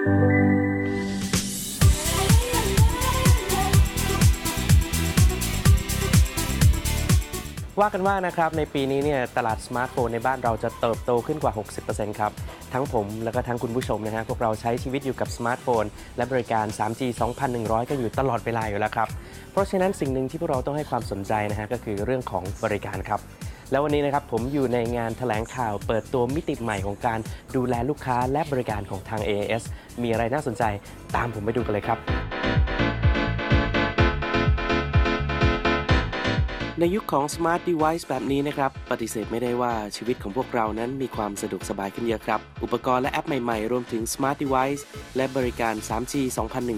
ว่ากันว่านะครับในปีนี้เนี่ยตลาดสมาร์ทโฟนในบ้านเราจะเติบโตขึ้นกว่า 60%ครับ ทั้งผมแล้วก็ทั้งคุณผู้ชมนะฮะพวกเราใช้ชีวิตอยู่กับสมาร์ทโฟน และบริการ 3G 2,100 กันอยู่ตลอดเวลาอยู่แล้วครับ เพราะฉะนั้นสิ่งหนึ่งที่พวกเราต้องให้ความสนใจนะฮะก็คือเรื่องของบริการครับ แล้ววันนี้นะครับผมอยู่ในงานแถลงข่าวเปิดตัวมิติใหม่ของการดูแลลูกค้าและบริการของทาง AIS มีอะไรน่าสนใจตามผมไปดูกันเลยครับ ในยุคของ Smart Device แบบนี้นะครับ ปฏิเสธไม่ได้ว่าชีวิตของพวกเรานั้นมีความสะดวกสบายขึ้นเยอะครับ อุปกรณ์และแอปใหม่ๆ รวมถึง Smart Device และบริการ 3G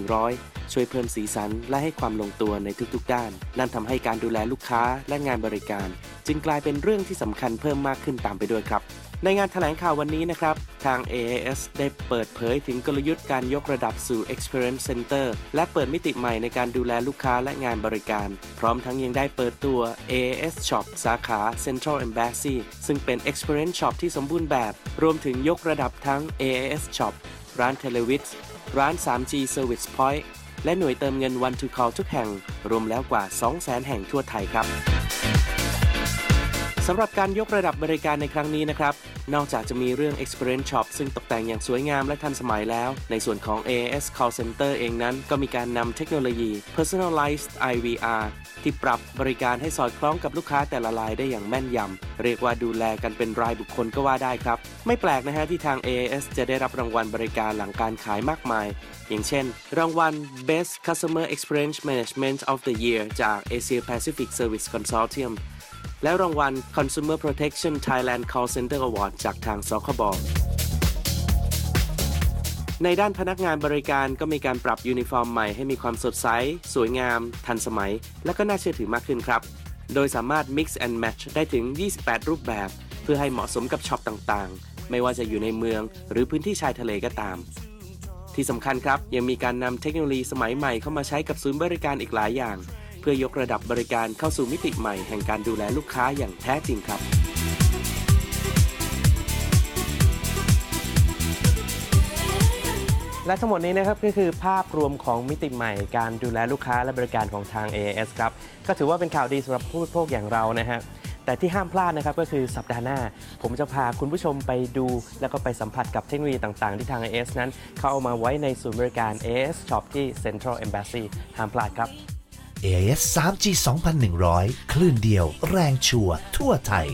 2100 ช่วยเพิ่มสีสันและให้ความลงตัวในทุกๆ ด้าน นั่นทำให้การดูแลลูกค้าและงานบริการ จึงกลายเป็นเรื่องที่สำคัญเพิ่มมากขึ้นตามไปด้วยครับ ในงานแถลงข่าววันนี้นะครับ ทาง AAS ได้เปิดเผยถึงกลยุทธ์การยกระดับสู่ Experience Center และเปิดมิติใหม่ในการดูแลลูกค้าและงานบริการ พร้อมทั้งยังได้เปิดตัว AAS Shop สาขา Central Embassy ซึ่งเป็น Experience Shop ที่สมบูรณ์แบบ รวมถึงยกระดับทั้ง AAS Shop ร้าน t e l e w i t ร้าน 3G Service Point และหน่วยเติมเงิน One to Call ทุกแห่ง รวมแล้วกว่า 200,000 แห่งทั่วไทยครับ สำหรับการยกระดับบริการในครั้งนี้นะครับ นอกจากจะมีเรื่อง Experience Shop ซึ่งตกแต่งอย่างสวยงามและทันสมัยแล้ว ในส่วนของ AAS Call Center เองนั้นก็มีการนำเทคโนโลยี Personalized IVR ที่ปรับบริการให้สอดคล้องกับลูกค้าแต่ละรายได้อย่างแม่นยำ เรียกว่าดูแลกันเป็นรายบุคคลก็ว่าได้ครับ ไม่แปลกนะฮะที่ทาง AAS จะได้รับรางวัลบริการหลังการขายมากมาย อย่างเช่น รางวัล Best Customer Experience Management of the Year จาก Asia Pacific Service Consortium และรางวัล Consumer Protection Thailand Call Center Award จากทางสคบในด้านพนักงานบริการก็มีการปรับยูนิฟอร์มใหม่ให้มีความสดใส สวยงาม ทันสมัย และก็น่าเชื่อถือมากขึ้นครับ โดยสามารถ mix and match ได้ถึง 28 รูปแบบ เพื่อให้เหมาะสมกับช็อปต่างๆ ไม่ว่าจะอยู่ในเมืองหรือพื้นที่ชายทะเลก็ตาม ที่สำคัญครับ ยังมีการนำเทคโนโลยีสมัยใหม่เข้ามาใช้กับศูนย์บริการอีกหลายอย่าง พื่อยกระดับบริการเข้าสู่มิติใหม่แห่งการดูแลลูกค้าอย่างแท้จริงครับ และทั้งหมดนี้นะครับก็คือภาพรวมของมิติใหม่ การดูแลลูกค้าและบริการของทาง AAS ครับ ก็ถือว่าเป็นข่าวดีสำหรับผู้บริโภคอย่างเรานะฮะแต่ที่ห้ามพลาดนะครับก็คือสัปดาห์หน้า ผมจะพาคุณผู้ชมไปดู แล้วก็ไปสัมผัสกับเทคโนโลยีต่างๆ ที่ทาง AS นั้น เขาเอามาไว้ในศูนย์บริการ AS Shop ที่ Central Embassy ห้ามพลาดครับ AIS 3G 2100 คลื่นเดียว แรงชัวทั่วไทย